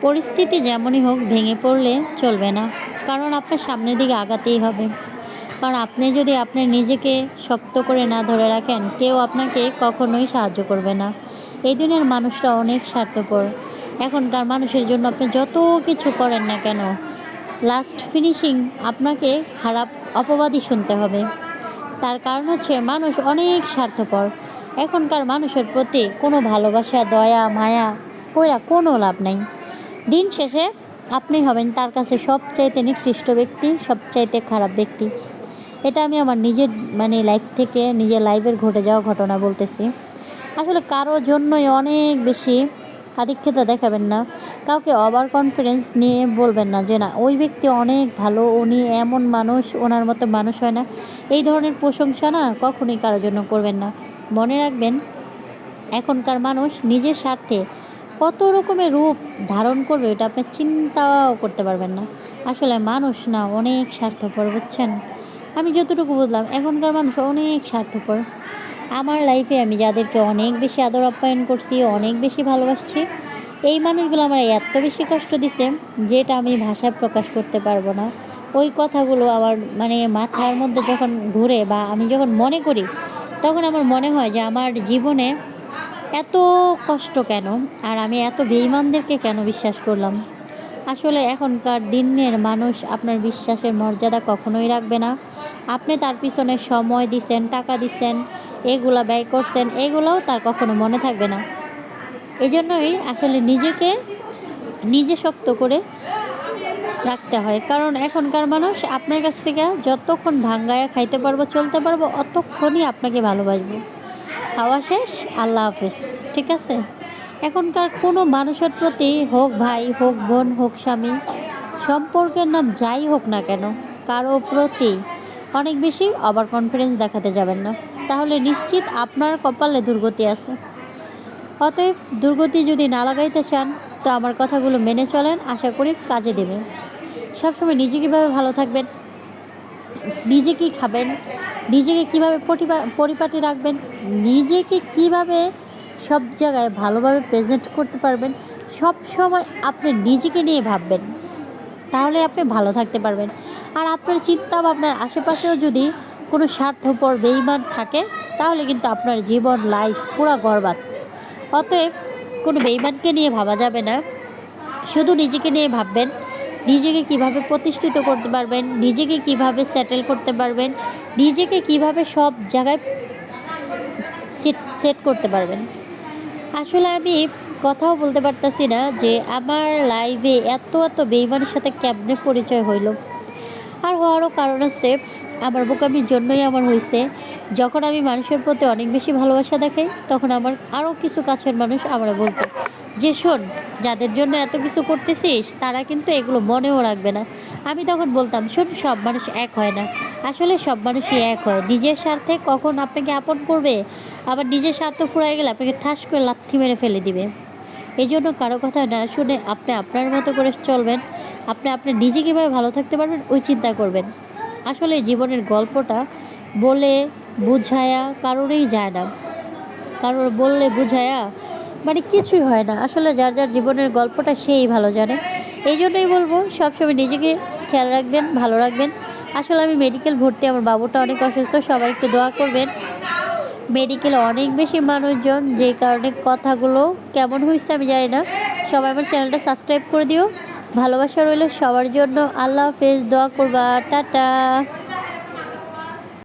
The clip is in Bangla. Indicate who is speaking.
Speaker 1: পরিস্থিতি যেমনই হোক ভেঙে পড়লে চলবে না। কারণ আপনার সামনের দিকে আগাতেই হবে। কারণ আপনি যদি আপনি নিজেকে শক্ত করে না ধরে রাখেন, কেউ আপনাকে কখনোই সাহায্য করবে না। এই দিনের মানুষরা অনেক স্বার্থপর। এখনকার মানুষের জন্য আপনি যত কিছু করেন না কেন লাস্ট ফিনিশিং আপনাকে খারাপ অপবাদই শুনতে হবে। তার কারণ হচ্ছে মানুষ অনেক স্বার্থপর। এখনকার মানুষের প্রতি কোনো ভালোবাসা, দয়া, মায়া কইরা কোনো লাভ নাই। দিন শেষে আপনি হবেন তার কাছে সবচাইতে নিকৃষ্ট ব্যক্তি, সবচাইতে খারাপ ব্যক্তি। এটা আমি আমার নিজের মানে লাইফ থেকে নিজের লাইফের ঘটে যাওয়া ঘটনা বলতেছি। আসলে কারও জন্যই অনেক বেশি আধিক্যতা দেখাবেন না। কাউকে ওভার কনফিডেন্স নিয়ে বলবেন না যে না, ওই ব্যক্তি অনেক ভালো, উনি এমন মানুষ, ওনার মতো মানুষ হয় না। এই ধরনের প্রশংসা না কখনোই কারোর জন্য করবেন না। মনে রাখবেন, এখনকার মানুষ নিজের স্বার্থে কত রকমের রূপ ধারণ করবে এটা আপনি চিন্তাও করতে পারবেন না। আসলে মানুষ না, অনেক স্বার্থপর, বুঝছেন? আমি যতটুকু বুঝলাম, এখনকার মানুষ অনেক স্বার্থপর। আমার লাইফে আমি যাদেরকে অনেক বেশি আদর আপ্যায়ন করছি, অনেক বেশি ভালোবাসছি, এই মানুষগুলো আমার এত বেশি কষ্ট দিছে যেটা আমি ভাষায় প্রকাশ করতে পারব না। ওই কথাগুলো আমার মানে মাথার মধ্যে যখন ঘুরে বা আমি যখন মনে করি, তখন আমার মনে হয় যে আমার জীবনে এত কষ্ট কেন? আর আমি এত বেইমানদেরকে কেন বিশ্বাস করলাম? আসলে এখনকার দিনের মানুষ আপনার বিশ্বাসের মর্যাদা কখনোই রাখবে না। আপনি তার পিছনে সময় দিছেন টাকা দিছেন এগুলা ব্যয় করছেন, এগুলোও তার কখনো মনে থাকবে না। এই জন্যই আসলে নিজেকে নিজে শক্ত করে রাখতে হয়। কারণ এখনকার মানুষ আপনার কাছ থেকে যতক্ষণ ভাঙ্গায়া খাইতে পারব, চলতে পারব, অতক্ষণই আপনাকে ভালোবাসবো। খাওয়া শেষ, আল্লাহ হাফেজ। ঠিক আছে? এখনকার কোনো মানুষের প্রতি হোক ভাই, হোক বোন, হোক স্বামী, সম্পর্কের নাম যাই হোক না কেন, কারও প্রতি অনেক বেশি ওভার কনফিডেন্স দেখাতে যাবেন না। তাহলে নিশ্চিত আপনার কপালে দুর্গতি আছে। অতএব দুর্গতি যদি না লাগাইতে চান, তো আমার কথাগুলো মেনে চলেন, আশা করি কাজে দেবে। সবসময় নিজে কীভাবে ভালো থাকবেন নিজে কী খাবেন, নিজেকে কীভাবে পরিপাটি রাখবেন, নিজেকে কীভাবে সব জায়গায় ভালোভাবে প্রেজেন্ট করতে পারবেন, সব সময় আপনি নিজেকে নিয়ে ভাববেন, তাহলে আপনি ভালো থাকতে পারবেন। আর আপনার চিন্তা ভাবনার আশেপাশেও যদি কোনো স্বার্থপর বেইমান থাকে, তাহলে কিন্তু আপনার জীবন লাইফ পুরো গরবাদ অতএব কোনো বেইমানকে নিয়ে ভাবা যাবে না, শুধু নিজেকে নিয়ে ভাববেন নিজেকে কীভাবে প্রতিষ্ঠিত করতে পারবেন, নিজেকে কীভাবে সেটেল করতে পারবেন, নিজেকে কীভাবে সব জায়গায় সেট সেট করতে পারবেন। আসলে আমি কথাও বলতে পারতাছি না যে আমার লাইভে এত এত বেইমানের সাথে কেমনে পরিচয় হইল। আর হওয়ারও কারণ আছে, আমার বোকামির জন্যই আমার হয়েছে যখন আমি মানুষের প্রতি অনেক বেশি ভালোবাসা দেখাই, তখন আমার আরও কিছু কাছের মানুষ আমার বলতো, যে শোন যাদের জন্য এত কিছু করতেছিস, তারা কিন্তু এগুলো মনেও রাখবে না। আমি তখন বলতাম, শোন, সব মানুষ এক হয় না। আসলে সব মানুষই এক হয়। নিজের স্বার্থে কখন আপনাকে আপন করবে, আবার নিজের স্বার্থ ফুরাই গেলে আপনাকে ঠাস করে লাথি মেরে ফেলে দিবে। এই জন্য কারও কথা না শুনে আপনি আপনার মতো করে চলবেন। আপনি আপনি নিজে কীভাবে ভালো থাকতে পারবেন, ওই চিন্তা করবেন। আসলে জীবনের গল্পটা বলে বুঝায়া কারোরই যায় না। কারোর বললে বুঝায়া মানে কিছুই হয় না। আসলে যার যার জীবনের গল্পটা সেই ভালো জানে। এই জন্যই বলব, সবসময় নিজেকে খেয়াল রাখবেন, ভালো রাখবেন। আসলে আমি মেডিকেল ভর্তি, আমার বাবুটা অনেক অসুস্থ, সবাই একটু দোয়া করবেন। মেডিকেলে অনেক বেশি মানুষজন, যে কারণে কথাগুলো কেমন হয়েছে আমি জানি না। সবাই আমার চ্যানেলটা সাবস্ক্রাইব করে দিও। ভালোবাসা রইল সবার জন্য। আল্লাহ হাফেজ, দোয়া করবা। টাটা।